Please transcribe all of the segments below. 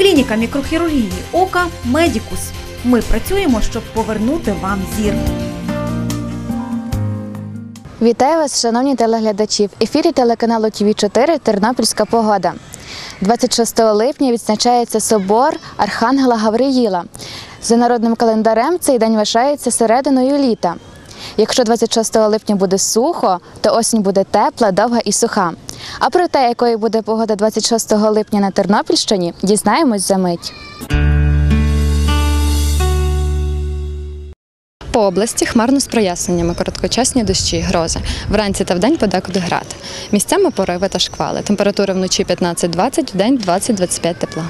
Клініка мікрохірургії ока Медікус. Ми працюємо, щоб повернути вам зір. Вітаю вас, шановні телеглядачі. В ефірі телеканалу ТВ 4 Тернопільська погода. 26 липня відзначається собор Архангела Гавриїла. За народним календарем цей день вважається серединою літа. Якщо 26 липня буде сухо, то осінь буде тепла, довга і суха. А про те, якою буде погода 26 липня на Тернопільщині, дізнаємось за мить. По області хмарно з проясненнями, короткочасні дощі, грози. Вранці та вдень подекуди град. Місцями пориви та шквали. Температура вночі 15-20, вдень 20-25 тепла.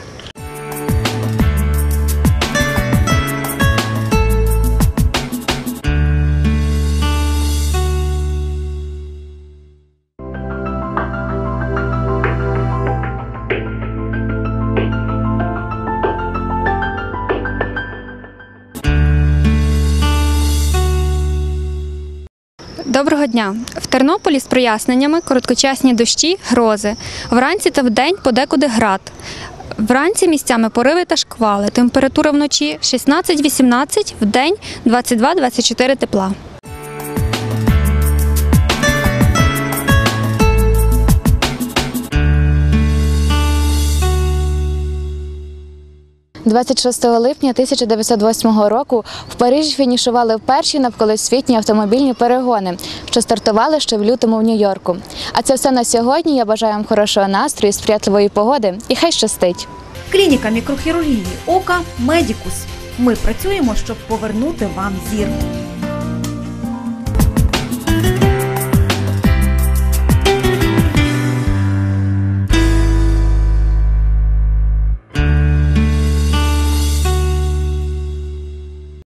Доброго дня! В Тернополі з проясненнями короткочасні дощі, грози. Вранці та вдень подекуди град. Вранці місцями пориви та шквали. Температура вночі 16-18, вдень 22-24 тепла. – 26 липня 1908 року в Парижі фінішували перші навколосвітні автомобільні перегони, що стартували ще в лютому в Нью-Йорку. А це все на сьогодні. Я бажаю вам хорошого настрою, сприятливої погоди і хай щастить! Клініка мікрохірургії ока Медікус. Ми працюємо, щоб повернути вам зір.